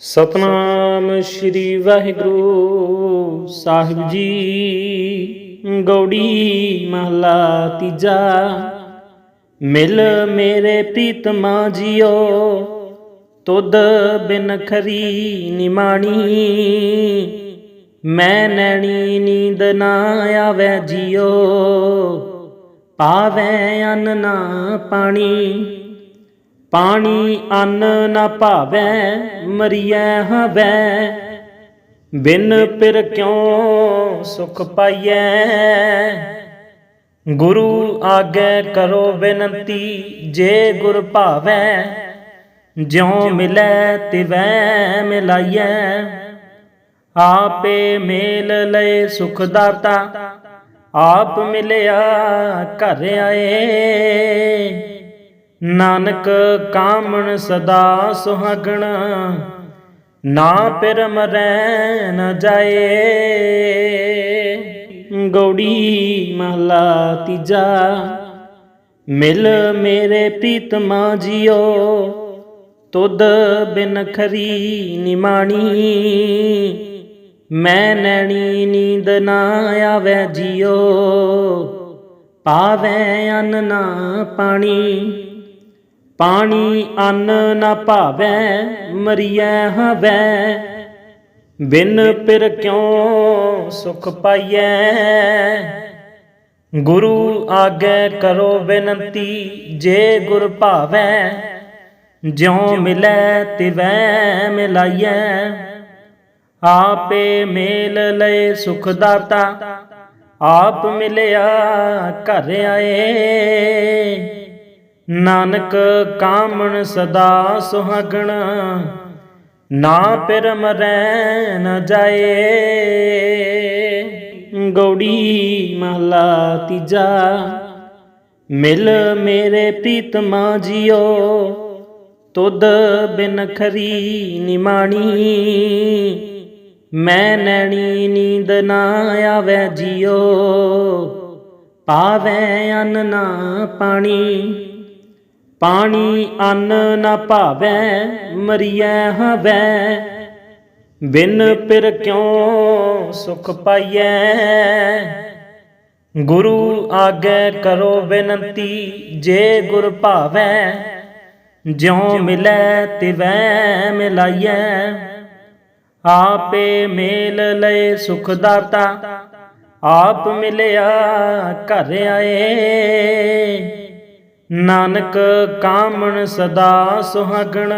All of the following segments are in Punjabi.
ਸਤਨਾਮ ਸ੍ਰੀ ਵਾਹਿਗੁਰੂ ਸਾਹਿਬ ਜੀ, ਗੌੜੀ ਮਹਲਾ ਤੀਜਾ। ਮਿਲ ਮੇਰੇ ਪ੍ਰੀਤਮਾ ਜੀਓ, ਤੁਧ ਬਿਨ ਖਰੀ ਨਿਮਾਣੀ। ਮੈਂ ਨੈਣੀ ਨੀਂਦ ਨਾ ਆਵੇ ਜੀਓ, ਪਾਵੇ ਅੰਨ ਨਾ ਪਾਣੀ। ਪਾਣੀ ਅੰਨ ਨਾ ਭਾਵੈ, ਮਰੀਐ ਹਵੈ। ਬਿਨ ਪਿਰ ਕਿਉ ਸੁਖ ਪਾਈਐ? ਗੁਰੂ ਆਗੇ ਕਰੋ ਬੇਨੰਤੀ, ਜੇ ਗੁਰ ਭਾਵੈ, ਜਿਉ ਮਿਲੈ ਤਿਵੈ ਮਿਲਾਈਐ। ਆਪੇ ਮੇਲ ਲਏ ਸੁਖ ਦਾਤਾ, ਆਪ ਮਿਲਿਆ ਘਰ ਆਏ। ਨਾਨਕ ਕਾਮਣ ਸਦਾ ਸੁਹਾਗਣ, ਨਾ ਪਿਰ ਮਰੈ ਨ ਜਾਏ। ਗੌੜੀ ਮਹਲਾ ਤੀਜਾ, ਮਿਲ ਮੇਰੇ ਪ੍ਰੀਤਮਾ ਜਿਓ, ਤੁਧ ਬਿਨ ਖਰੀ ਨਿਮਾਣੀ। ਮੈਂ ਨੈਣੀ ਨੀਂਦ ਨਾ ਆਵੇ ਜੀਓ, ਪਾਵੇ ਅੰਨ ਨਾ ਪਾਣੀ। ਪਾਣੀ ਅੰਨ ਨਾ ਭਾਵੈ, ਮਰੀਐ ਹਵੈ। ਬਿਨ ਪਿਰ ਕਿਉ ਸੁਖ ਪਾਈਐ? ਗੁਰੂ ਆਗੇ ਕਰੋ ਬੇਨਤੀ, ਜੇ ਗੁਰ ਭਾਵੈ, ਜਿਉ ਮਿਲੈ ਤਿਵੈ ਮਿਲਾਈਐ। ਆਪੇ ਮੇਲ ਲਏ ਸੁਖ ਦਾਤਾ ਆਪ ਮਿਲਿਆ ਘਰ ਆਏ। ਨਾਨਕ ਕਾਮਣ ਸਦਾ ਸੁਹਾਗਣ, ਨਾ ਪਿਰ ਮਰੈ ਨ ਜਾਏ। ਗੌੜੀ ਮਹਲਾ ਤੀਜਾ, ਮਿਲ ਮੇਰੇ ਪ੍ਰੀਤਮਾ ਜਿਓ, ਤੁਧ ਬਿਨ ਖਰੀ ਨਿਮਾਣੀ। ਮੈਂ ਨੈਣੀ ਨੀਂਦ ਨਾ ਆਵੇ ਜੀਓ, ਪਾਵੇ ਅੰਨ ਨਾ ਪਾਣੀ। ਪਾਣੀ ਅੰਨ ਨਾ ਭਾਵੈ, ਮਰੀਐ ਹਵੈ। ਬਿਨ ਪਿਰ ਕਿਉ ਸੁਖ ਪਾਈਐ? ਗੁਰੂ ਆਗੇ ਕਰੋ ਬੇਨੰਤੀ, ਜੇ ਗੁਰ ਭਾਵੈ, ਜਿਉ ਮਿਲੈ ਤਿਵੈ ਮਿਲਾਈਐ। ਆਪੇ ਮੇਲ ਲਏ ਸੁਖ ਦਾਤਾ, ਆਪ ਮਿਲਿਆ ਘਰ ਆਏ। ਨਾਨਕ ਕਾਮਣ ਸਦਾ ਸੁਹਾਗਣ,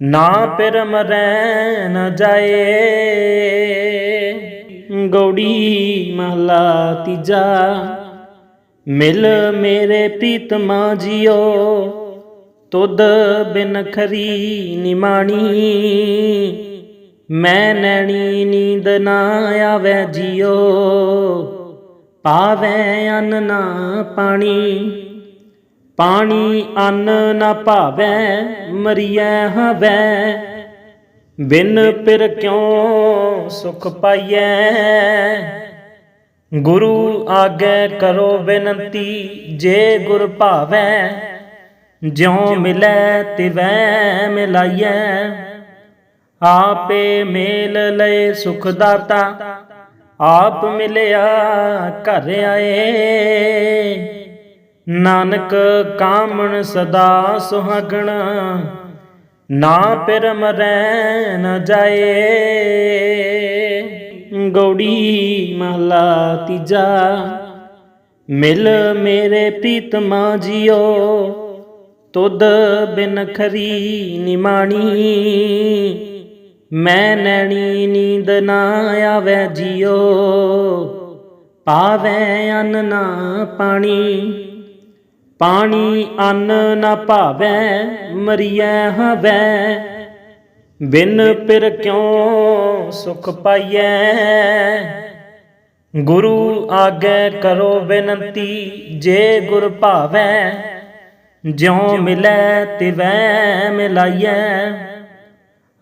ਨਾ ਪਿਰ ਮਰੈ ਨ ਜਾਏ। ਗੌੜੀ ਮਹਲਾ ਤੀਜਾ, ਮਿਲ ਮੇਰੇ ਪ੍ਰੀਤਮਾ ਜਿਓ, ਤੁਧ ਬਿਨ ਖਰੀ ਨਿਮਾਣੀ। ਮੈਂ ਨੈਣੀ ਨੀਂਦ ਨਾ ਆਵੇ ਜੀਓ, ਪਾਵੇ ਅੰਨ ਨਾ ਪਾਣੀ। ਪਾਣੀ ਅੰਨ ਨਾ ਭਾਵੈ, ਮਰੀਐ ਹਵੈ। ਬਿਨ ਪਿਰ ਕਿਉ ਸੁਖ ਪਾਈਐ? ਗੁਰੂ ਆਗੇ ਕਰੋ ਬੇਨੰਤੀ, ਜੇ ਗੁਰ ਭਾਵੈ, ਜਿਉ ਮਿਲੈ ਤਿਵੈ ਮਿਲਾਈਐ। ਆਪੇ ਮੇਲ ਲਏ ਸੁਖ ਦਾਤਾ, ਆਪ ਮਿਲਿਆ ਘਰ ਆਏ। ਨਾਨਕ ਕਾਮਣ ਸਦਾ ਸੁਹਾਗਣ, ਨਾ ਪਿਰ ਮਰੈ ਨ ਜਾਏ। ਗੌੜੀ ਮਹਲਾ ਤੀਜਾ, ਮਿਲ ਮੇਰੇ ਪ੍ਰੀਤਮਾ ਜਿਓ, ਤੁਧ ਬਿਨ ਖਰੀ ਨਿਮਾਣੀ ਮੈਂ ਨੈਣੀ ਨੀਂਦ ਨਾ ਆਵੇ ਜੀਓ, ਪਾਵੇ ਅੰਨ ਨਾ ਪਾਣੀ। ਪਾਣੀ ਅੰਨ ਨਾ ਭਾਵੈ, ਮਰੀਐ ਹਵੈ। ਬਿਨ ਪਿਰ ਕਿਉ ਸੁਖ ਪਾਈਐ? ਗੁਰੂ ਆਗੇ ਕਰੋ ਬੇਨੰਤੀ, ਜੇ ਗੁਰ ਭਾਵੈ, ਜਿਉ ਮਿਲੈ ਤਿਵੈ ਮਿਲਾਈਐ।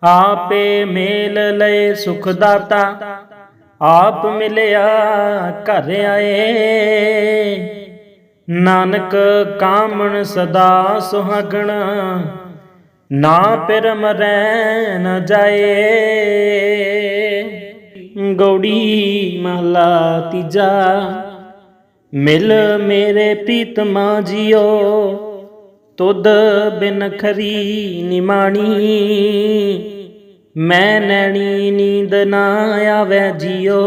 ਆਪੇ ਮੇਲ ਲਏ ਸੁਖ ਦਾਤਾ ਆਪ ਮਿਲਿਆ ਘਰ ਆਏ। ਨਾਨਕ ਕਾਮਣ ਸਦਾ ਸੁਹਾਗਣ, ਨਾ ਪਿਰ ਮਰੈ ਨ ਜਾਏ। ਗੌੜੀ ਮਹਲਾ ਤੀਜਾ, ਮਿਲ ਮੇਰੇ ਪ੍ਰੀਤਮਾ ਜਿਓ, ਤੁਧ ਬਿਨ ਖਰੀ ਨਿਮਾਣੀ। ਮੈਂ ਨੈਣੀ ਨੀਂਦ ਨਾ ਆਵੇ ਜਿਓ,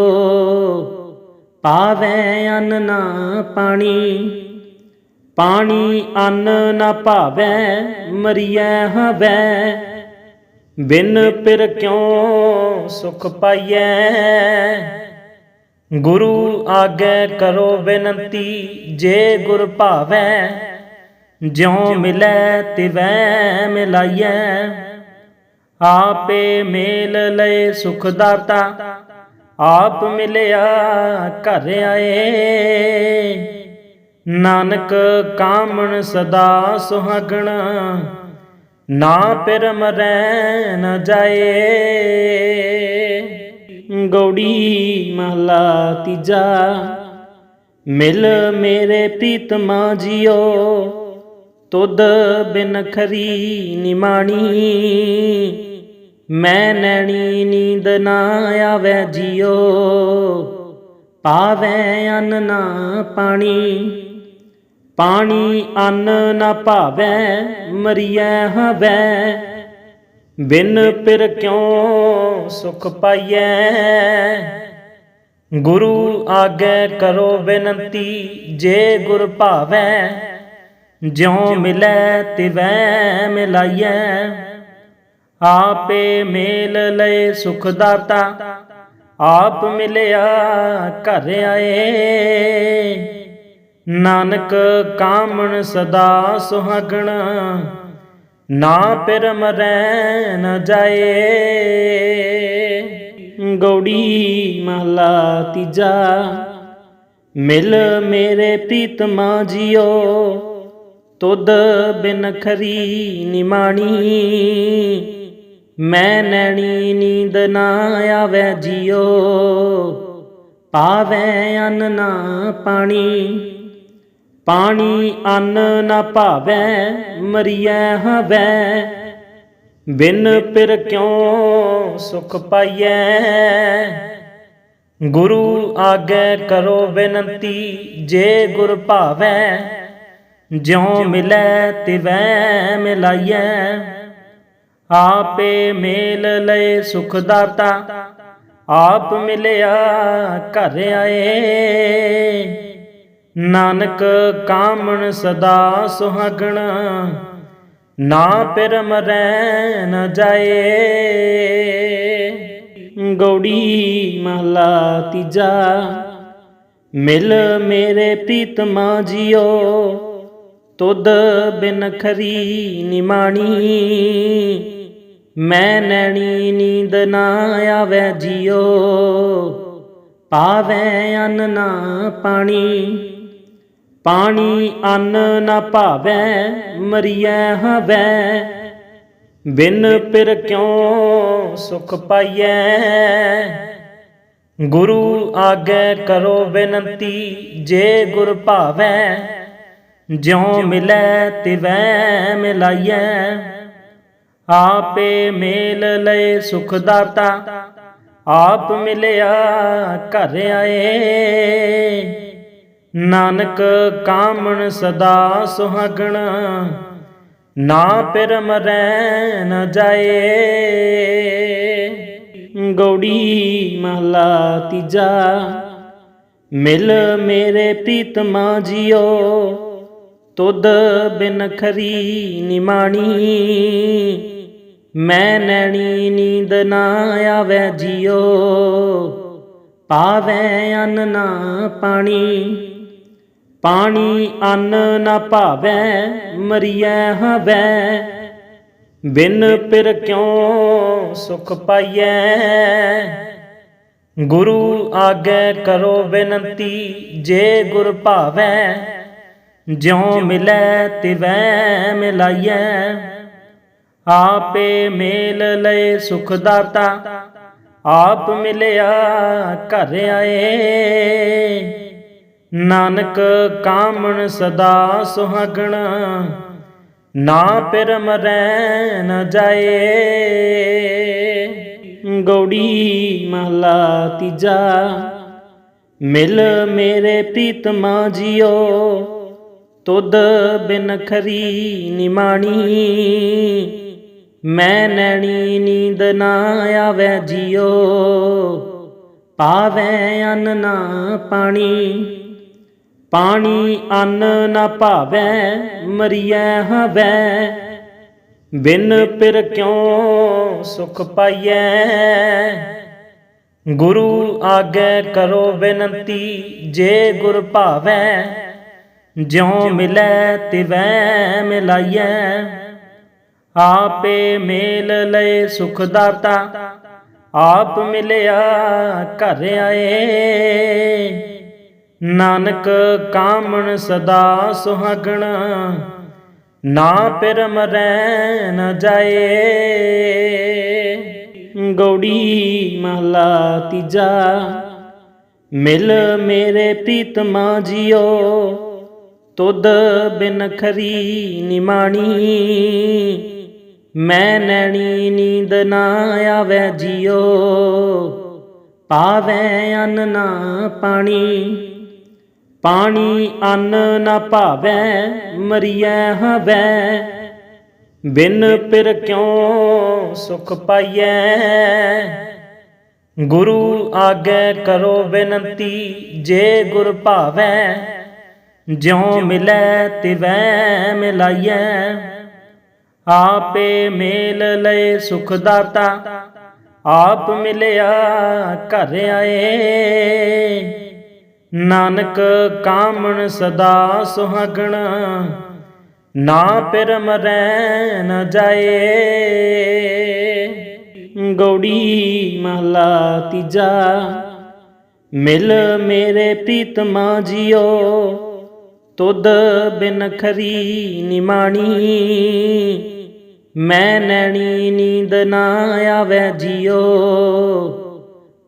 ਪਾਵੇ ਅੰਨ ਨਾ ਪਾਣੀ। ਪਾਣੀ ਅੰਨ ਨਾ ਭਾਵੈ, ਮਰੀਐ ਹਵੈ। ਬਿਨ ਪਿਰ ਕਿਉ ਸੁਖ ਪਾਈਐ? ਗੁਰੂ ਆਗੇ ਕਰੋ ਬੇਨਤੀ, ਜੇ ਗੁਰ ਭਾਵੈ, ਜਿਉ ਮਿਲੈ ਤਿਵੈ ਮਿਲਾਈਐ। ਆਪੇ ਮੇਲ ਲਏ ਸੁਖ ਦਾਤਾ ਆਪ ਮਿਲਿਆ ਘਰ ਆਏ। ਨਾਨਕ ਕਾਮਣ ਸਦਾ ਸੁਹਾਗਣ, ਨਾ ਪਿਰ ਮਰੈ ਨ ਜਾਏ। ਗੌੜੀ ਮਹਲਾ ਤੀਜਾ, ਮਿਲ ਮੇਰੇ ਪ੍ਰੀਤਮਾ ਜਿਓ, ਤੁਧ ਬਿਨ ਖਰੀ ਨਿਮਾਣੀ। ਮੈਂ ਨੈਣੀ ਨੀਂਦ ਨਾ ਆਵੇ ਜੀਓ, ਪਾਵੇ ਅੰਨ ਨਾ ਪਾਣੀ। ਪਾਣੀ ਅੰਨ ਨਾ ਭਾਵੈ, ਮਰੀਐ ਹਵੈ। ਬਿਨ ਪਿਰ ਕਿਉ ਸੁਖ ਪਾਈਐ? ਗੁਰੂ ਆਗੇ ਕਰੋ ਬੇਨਤੀ, ਜੇ ਗੁਰ ਭਾਵੈ, ਜਿਉ ਮਿਲੈ ਤਿਵੈ ਮਿਲਾਈਐ। ਆਪੇ ਮੇਲ ਲਏ ਸੁਖ ਦਾਤਾ ਆਪ ਮਿਲਿਆ ਘਰ ਆਏ। ਨਾਨਕ ਕਾਮਣ ਸਦਾ ਸੁਹਾਗਣ, ਨਾ ਪਿਰ ਮਰੈ ਨ ਜਾਏ। ਗੌੜੀ ਮਹਲਾ ਤੀਜਾ, ਮਿਲ ਮੇਰੇ ਪ੍ਰੀਤਮਾ ਜੀਓ, ਤੁਧ ਬਿਨ ਖਰੀ ਨਿਮਾਣੀ। ਮੈਂ ਨੈਣੀ ਨੀਂਦ ਨਾ ਆਵੇ ਜੀਓ, ਪਾਵੇ ਅੰਨ ਨਾ ਪਾਣੀ। ਪਾਣੀ ਅੰਨ ਨਾ ਭਾਵੈ, ਮਰੀਐ ਹਵੈ। ਬਿਨ ਪਿਰ ਕਿਉ ਸੁਖ ਪਾਈਐ? ਗੁਰੂ ਆਗੇ ਕਰੋ ਬੇਨਤੀ, ਜੇ ਗੁਰ ਭਾਵੈ, ਜਿਉ ਮਿਲੈ ਤਿਵੈ ਮਿਲਾਈਐ। ਆਪੇ ਮੇਲ ਲਏ ਸੁਖ ਦਾਤਾ ਆਪ ਮਿਲਿਆ ਘਰ ਆਏ। ਨਾਨਕ ਕਾਮਣ ਸਦਾ ਸੁਹਾਗਣ, ਨਾ ਪਿਰ ਮਰੈ ਨ ਜਾਏ। ਗੌੜੀ ਮਹਲਾ ਤੀਜਾ, ਮਿਲ ਮੇਰੇ ਪ੍ਰੀਤਮਾ ਜੀਓ, ਤੁਧ ਬਿਨ ਖਰੀ ਨਿਮਾਣੀ ਮੈਂ ਨੈਣੀ ਨੀਂਦ ਨਾ ਆਵੇ ਜੀਓ, ਪਾਵੇ ਅੰਨ ਨਾ ਪਾਣੀ। ਪਾਣੀ ਅੰਨ ਨਾ ਭਾਵੈ, ਮਰੀਐ ਹਵੈ। ਬਿਨ ਪਿਰ ਕਿਉ ਸੁਖ ਪਾਈਐ? ਗੁਰੂ ਆਗੇ ਕਰੋ ਬੇਨੰਤੀ, ਜੇ ਗੁਰ ਭਾਵੈ, ਜਿਉ ਮਿਲੈ ਤਿਵੈ ਮਿਲਾਈਐ। ਆਪੇ ਮੇਲ ਲਏ ਸੁਖ ਦਾਤਾ, ਆਪ ਮਿਲਿਆ ਘਰ ਆਏ। ਨਾਨਕ ਕਾਮਣ ਸਦਾ ਸੁਹਾਗਣ, ਨਾ ਪਿਰ ਮਰੈ ਨ ਜਾਏ। ਗੌੜੀ ਮਹਲਾ ਤੀਜਾ, ਮਿਲ ਮੇਰੇ ਪ੍ਰੀਤਮਾ ਜੀਓ, ਤੁਧ ਬਿਨ ਖਰੀ ਨਿਮਾਣੀ ਮੈਂ ਨੈਣੀ ਨੀਂਦ ਨਾ ਆਵੇ ਜੀਓ, ਪਾਵੇ ਅੰਨ ਨਾ ਪਾਣੀ। ਪਾਣੀ ਅੰਨ ਨਾ ਭਾਵੈ, ਮਰੀਐ ਹਵੈ। ਬਿਨ ਪਿਰ ਕਿਉ ਸੁਖ ਪਾਈਐ? ਗੁਰੂ ਆਗੇ ਕਰੋ ਬੇਨੰਤੀ, ਜੇ ਗੁਰ ਭਾਵੈ, ਜਿਉ ਮਿਲੈ ਤਿਵੈ ਮਿਲਾਈਐ। ਆਪੇ ਮੇਲ ਲਏ ਸੁਖ ਦਾਤਾ, ਆਪ ਮਿਲਿਆ ਘਰ ਆਏ। ਨਾਨਕ ਕਾਮਣ ਸਦਾ ਸੁਹਾਗਣ, ਨਾ ਪਿਰ ਮਰੈ ਨ ਜਾਏ। ਗੌੜੀ ਮਹਲਾ ਤੀਜਾ, ਮਿਲ ਮੇਰੇ ਪ੍ਰੀਤਮਾ ਜਿਓ, ਤੁਧ ਬਿਨ ਖਰੀ ਨਿਮਾਣੀ ਮੈਂ ਨੈਣੀ ਨੀਂਦ ਨਾ ਆਵੇ ਜੀਓ, ਪਾਵੇ ਅੰਨ ਨਾ ਪਾਣੀ। ਪਾਣੀ ਅੰਨ ਨਾ ਭਾਵੈ, ਮਰੀਐ ਹਵੈ। ਬਿਨ ਪਿਰ ਕਿਉ ਸੁਖ ਪਾਈਐ? ਗੁਰੂ ਆਗੇ ਕਰੋ ਬੇਨਤੀ, ਜੇ ਗੁਰ ਭਾਵੈ, ਜਿਉ ਮਿਲੈ ਤਿਵੈ ਮਿਲਾਈਐ। ਆਪੇ ਮੇਲ ਲਏ ਸੁਖ ਦਾਤਾ, ਆਪ ਮਿਲਿਆ ਘਰ ਆਏ। ਨਾਨਕ ਕਾਮਣ ਸਦਾ ਸੁਹਾਗਣ, ਨਾ ਪਿਰ ਮਰੈ ਨ ਜਾਏ। ਗੌੜੀ ਮਹਲਾ ਤੀਜਾ, ਮਿਲ ਮੇਰੇ ਪ੍ਰੀਤਮਾ ਜੀਓ, ਤੁਧ ਬਿਨ ਖਰੀ ਨਿਮਾਣੀ। ਮੈਂ ਨੈਣੀ ਨੀਂਦ ਨਾ ਆਵੇ ਜੀਓ, ਪਾਵੇ ਅੰਨ ਨਾ ਪਾਣੀ। ਪਾਣੀ ਅੰਨ ਨਾ ਭਾਵੈ, ਮਰੀਐ ਹਵੈ। ਬਿਨ ਪਿਰ ਕਿਉ ਸੁਖ ਪਾਈਐ? ਗੁਰੂ ਆਗੇ ਕਰੋ ਬੇਨੰਤੀ, ਜੇ ਗੁਰ ਭਾਵੈ, ਜਿਉ ਮਿਲੈ ਤਿਵੈ ਮਿਲਾਈਐ। ਆਪੇ ਮੇਲ ਲਏ ਸੁਖ ਦਾਤਾ, ਆਪ ਮਿਲਿਆ ਘਰ ਆਏ। ਨਾਨਕ ਕਾਮਣ ਸਦਾ ਸੁਹਾਗਣ, ਨਾ ਪਿਰ ਮਰੈ ਨ ਜਾਏ। ਗੌੜੀ ਮਹਲਾ ਤੀਜਾ, ਮਿਲ ਮੇਰੇ ਪ੍ਰੀਤਮਾ ਜੀਓ, ਤੁਧ ਬਿਨ ਖਰੀ ਨਿਮਾਣੀ। ਮੈਂ ਨੈਣੀ ਨੀਂਦ ਨਾ ਆਵੇ ਜੀਓ,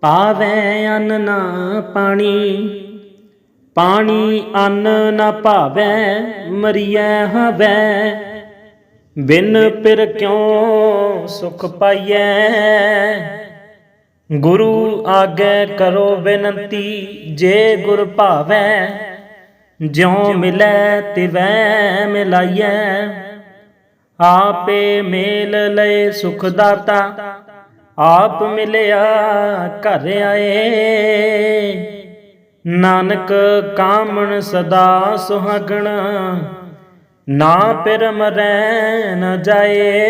ਪਾਵੇ ਅੰਨ ਨਾ ਪਾਣੀ। ਪਾਣੀ ਅੰਨ ਨਾ ਭਾਵੈ, ਮਰੀਐ ਹਵੈ। ਬਿਨ ਪਿਰ ਕਿਉ ਸੁਖ ਪਾਈਐ? ਗੁਰੂ ਆਗੇ ਕਰੋ ਬੇਨੰਤੀ, ਜੇ ਗੁਰ ਭਾਵੈ, ਜਿਉ ਮਿਲੈ ਤਿਵੈ ਮਿਲਾਈਐ। ਆਪੇ ਮੇਲ ਲਏ ਸੁਖ ਦਾਤਾ, ਆਪ ਮਿਲਿਆ ਘਰ ਆਏ। ਨਾਨਕ ਕਾਮਣ ਸਦਾ ਸੁਹਾਗਣ, ਨਾ ਪਿਰ ਮਰੈ ਨ ਜਾਏ।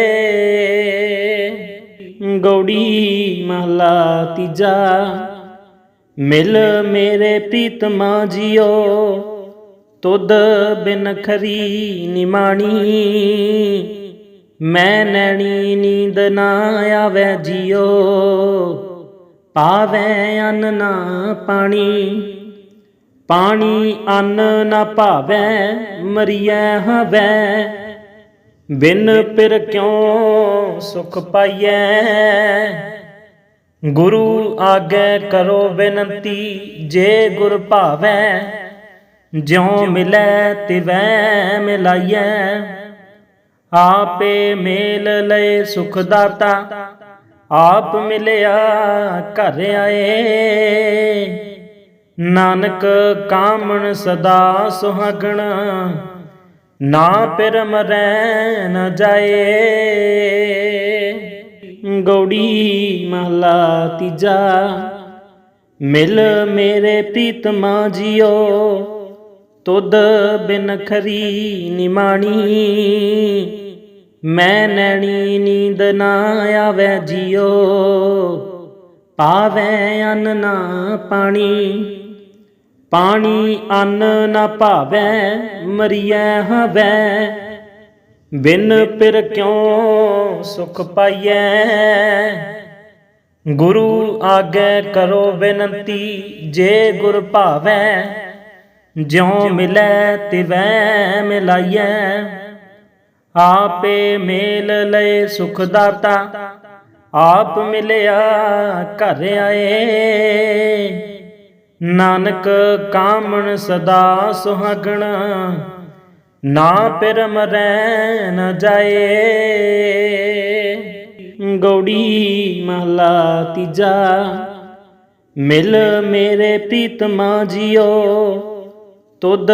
ਗੌੜੀ ਮਹਲਾ ਤੀਜਾ, ਮਿਲ ਮੇਰੇ ਪ੍ਰੀਤਮਾ ਜੀਓ, ਤੁਧ ਬਿਨ ਖਰੀ ਨਿਮਾਣੀ। ਮੈਂ ਨੈਣੀ ਨੀਂਦ ਨਾ ਆਵੇ ਜੀਓ, ਪਾਵੇ ਅੰਨ ਨਾ ਪਾਣੀ। ਪਾਣੀ ਅੰਨ ਨਾ ਭਾਵੈ, ਮਰੀਐ ਹਵੈ। ਬਿਨ ਪਿਰ ਕਿਉ ਸੁਖ ਪਾਈਐ? ਗੁਰੂ ਆਗੇ ਕਰੋ ਬੇਨਤੀ, ਜੇ ਗੁਰ ਭਾਵੈ, ਜਿਉ ਮਿਲੈ ਤਿਵੈ ਮਿਲਾਈਐ। ਆਪੇ ਮੇਲ ਲਏ ਸੁਖ ਦਾਤਾ ਆਪ ਮਿਲਿਆ ਘਰ ਆਏ। ਨਾਨਕ ਕਾਮਣ ਸਦਾ ਸੁਹਾਗਣ, ਨਾ ਪਿਰ ਮਰੈ ਨ ਜਾਏ। ਗੌੜੀ ਮਹਲਾ ਤੀਜਾ, ਮਿਲ ਮੇਰੇ ਪ੍ਰੀਤਮਾ ਜੀਓ, ਤੁਧ ਬਿਨ ਖਰੀ ਨਿਮਾਣੀ। ਮੈਂ ਨੈਣੀ ਨੀਂਦ ਨਾ ਆਵੇ ਜਿਓ, ਪਾਵੇ ਅੰਨ ਨਾ ਪਾਣੀ। ਪਾਣੀ ਅੰਨ ਨਾ ਭਾਵੈ, ਮਰੀਐ ਹਵੈ। ਬਿਨ ਪਿਰ ਕਿਉ ਸੁਖ ਪਾਈਐ? ਗੁਰੂ ਆਗੇ ਕਰੋ ਬੇਨਤੀ, ਜੇ ਗੁਰ ਭਾਵੈ, ਜਿਉ ਮਿਲੈ ਤਿਵੈ ਮਿਲਾਈਐ। ਆਪੇ ਮੇਲ ਲਏ ਸੁਖ ਦਾਤਾ, ਆਪ ਮਿਲਿਆ ਘਰ ਆਏ। ਨਾਨਕ ਕਾਮਣ ਸਦਾ ਸੁਹਾਗਣ, ਨਾ ਪਿਰ ਮਰੈ ਨ ਜਾਏ। ਗੌੜੀ ਮਹਲਾ ਤੀਜਾ, ਮਿਲ ਮੇਰੇ ਪ੍ਰੀਤਮਾ ਜੀਓ, ਤੁਧ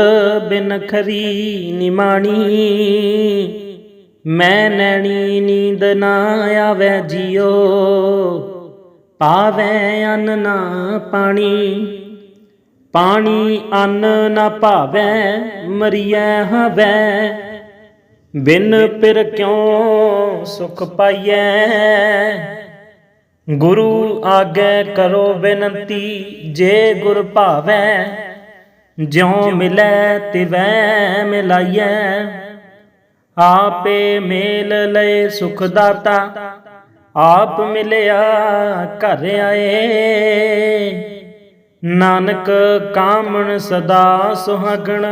ਬਿਨ ਖਰੀ ਨਿਮਾਣੀ। ਮੈਂ ਨੈਣੀ ਨੀਂਦ ਨਾ ਆਵੇ ਜੀਓ, ਪਾਵੇ ਅੰਨ ਨਾ ਪਾਣੀ। ਪਾਣੀ ਅੰਨ ਨਾ ਭਾਵੈ, ਮਰੀਐ ਹਵੈ। ਬਿਨ ਪਿਰ ਕਿਉ ਸੁਖ ਪਾਈਐ? ਗੁਰੂ ਆਗੇ ਕਰੋ ਬੇਨੰਤੀ, ਜੇ ਗੁਰ ਭਾਵੈ, ਜਿਉ ਮਿਲੈ ਤਿਵੈ ਮਿਲਾਈਐ। ਆਪੇ ਮੇਲ ਲਏ ਸੁਖ ਦਾਤਾ ਆਪ ਮਿਲਿਆ ਘਰ ਆਏ। ਨਾਨਕ ਕਾਮਣ ਸਦਾ ਸੁਹਾਗਣ,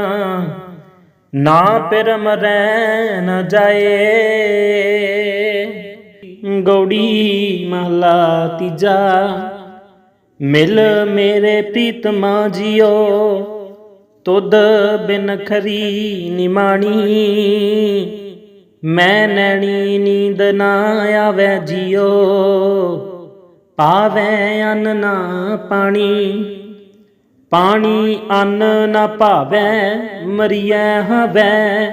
ਨਾ ਪਿਰ ਮਰੈ ਨ ਜਾਏ। ਗੌੜੀ ਮਹਲਾ ਤੀਜਾ, ਮਿਲ ਮੇਰੇ ਪ੍ਰੀਤਮਾ ਜਿਓ, ਤੁਧ ਬਿਨ ਖਰੀ ਨਿਮਾਣੀ ਮੈਂ ਨੈਣੀ ਨੀਂਦ ਨਾ ਆਵੇ ਜੀਓ, ਪਾਵੇ ਅੰਨ ਨਾ ਪਾਣੀ। ਪਾਣੀ ਅੰਨ ਨਾ ਭਾਵੈ, ਮਰੀਐ ਹਵੈ।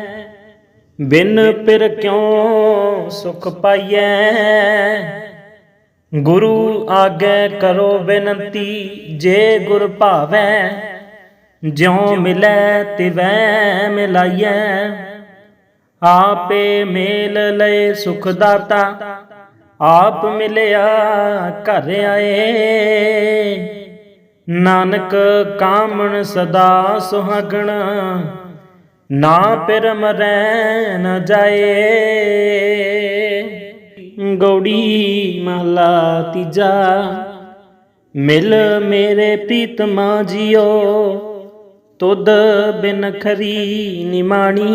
ਬਿਨ ਪਿਰ ਕਿਉ ਸੁਖ ਪਾਈਐ? ਗੁਰੂ ਆਗੇ ਕਰੋ ਬੇਨੰਤੀ, ਜੇ ਗੁਰ ਭਾਵੈ, ਜਿਉ ਮਿਲੈ ਤਿਵੈ ਮਿਲਾਈਐ। ਆਪੇ ਮੇਲ ਲਏ ਸੁਖ ਦਾਤਾ, ਆਪ ਮਿਲਿਆ ਘਰ ਆਏ। ਨਾਨਕ ਕਾਮਣ ਸਦਾ ਸੁਹਾਗਣ, ਨਾ ਪਿਰ ਮਰੈ ਨ ਜਾਏ। ਗੌੜੀ ਮਹਲਾ ਤੀਜਾ, ਮਿਲ ਮੇਰੇ ਪ੍ਰੀਤਮਾ ਜੀਓ, ਤੁਧ ਬਿਨ ਖਰੀ ਨਿਮਾਣੀ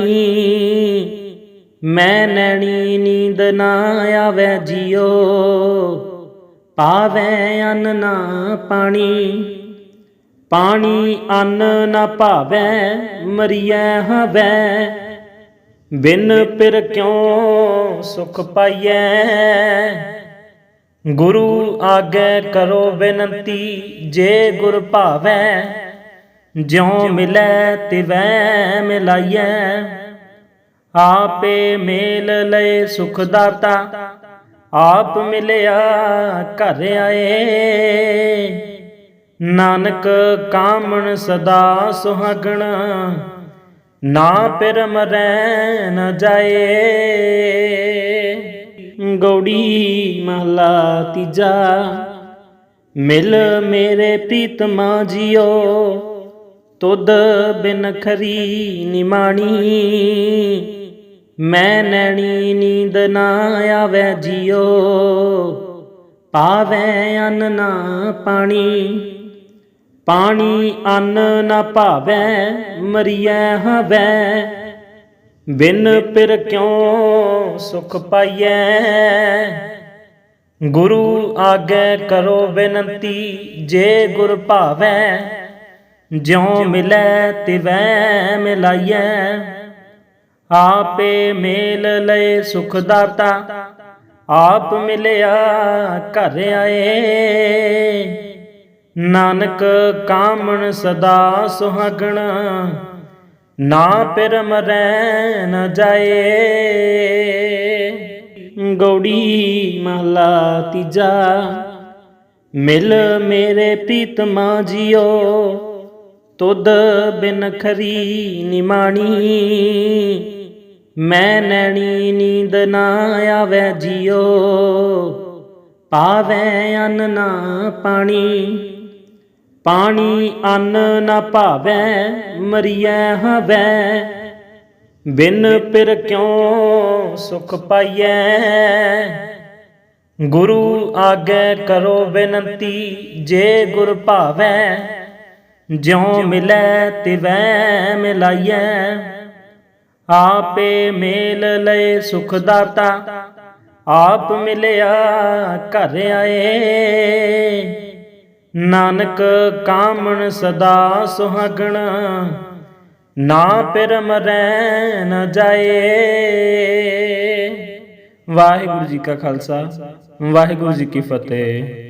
ਮੈਂ ਨੈਣੀ ਨੀਂਦ ਨਾ ਆਵੇ ਜੀਓ, ਪਾਵੇ ਅੰਨ ਨਾ ਪਾਣੀ। ਪਾਣੀ ਅੰਨ ਨਾ ਭਾਵੈ, ਮਰੀਐ ਹਵੈ। ਬਿਨ ਪਿਰ ਕਿਉ ਸੁਖ ਪਾਈਐ? ਗੁਰੂ ਆਗੇ ਕਰੋ ਬੇਨਤੀ, ਜੇ ਗੁਰ ਭਾਵੈ, ਜਿਉ ਮਿਲੈ ਤਿਵੈ ਮਿਲਾਈਐ। ਆਪੇ ਮੇਲ ਲਏ ਸੁਖ ਦਾਤਾ, ਆਪ ਮਿਲਿਆ ਘਰ ਆਏ। ਨਾਨਕ ਕਾਮਣ ਸਦਾ ਸੁਹਾਗਣ, ਨਾ ਪਿਰ ਮਰੈ ਨ ਜਾਏ। ਗੌੜੀ ਮਹਲਾ ਤੀਜਾ, ਮਿਲ ਮੇਰੇ ਪ੍ਰੀਤਮਾ ਜਿਓ, ਤੁਧ ਬਿਨ ਖਰੀ ਨਿਮਾਣੀ। ਮੈਂ ਨੈਣੀ ਨੀਂਦ ਨਾ ਆਵੇ ਜੀਓ, ਪਾਵੇ ਅੰਨ ਨਾ ਪਾਣੀ। ਪਾਣੀ ਅੰਨ ਨਾ ਭਾਵੈ, ਮਰੀਐ ਹਵੈ। ਬਿਨ ਪਿਰ ਕਿਉ ਸੁਖ ਪਾਈਐ? ਗੁਰੂ ਆਗੇ ਕਰੋ ਬੇਨਤੀ, ਜੇ ਗੁਰ ਭਾਵੈ, ਜਿਉ ਮਿਲੈ ਤਿਵੈ ਮਿਲਾਈਐ। ਆਪੇ ਮੇਲ ਲਏ ਸੁਖ ਦਾਤਾ ਆਪ ਮਿਲਿਆ ਘਰ ਆਏ। ਨਾਨਕ ਕਾਮਣ ਸਦਾ ਸੁਹਾਗਣ, ਨਾ ਪਿਰ ਮਰੈ ਨ ਜਾਏ। ਗੌੜੀ ਮਹਲਾ ਤੀਜਾ, ਮਿਲ ਮੇਰੇ ਪ੍ਰੀਤਮਾ ਜਿਓ, ਤੁਧ ਬਿਨ ਖਰੀ ਨਿਮਾਣੀ। ਮੈਂ ਨੈਣੀ ਨੀਂਦ ਨਾ ਆਵੇ ਜੀਓ, ਪਾਵੇ ਅੰਨ ਨਾ ਪਾਣੀ। ਪਾਣੀ ਅੰਨ ਨਾ ਭਾਵੈ, ਮਰੀਐ ਹਵੈ। ਬਿਨ ਪਿਰ ਕਿਉ ਸੁਖ ਪਾਈਐ? ਗੁਰੂ ਆਗੇ ਕਰੋ ਬੇਨਤੀ, ਜੇ ਗੁਰ ਭਾਵੈ, ਜਿਉ ਮਿਲੈ ਤਿਵੈ ਮਿਲਾਈਐ। ਆਪੇ ਮੇਲ ਲਏ ਸੁਖ ਦਾਤਾ ਆਪ ਮਿਲਿਆ ਘਰ ਆਏ। ਨਾਨਕ ਕਾਮਣ ਸਦਾ ਸੁਹਾਗਣ, ਨਾ ਪਿਰ ਮਰੈ ਨ ਜਾਏ। ਵਾਹਿਗੁਰੂ ਜੀ ਕਾ ਖਾਲਸਾ, ਵਾਹਿਗੁਰੂ ਜੀ ਕੀ ਫਤਿਹ।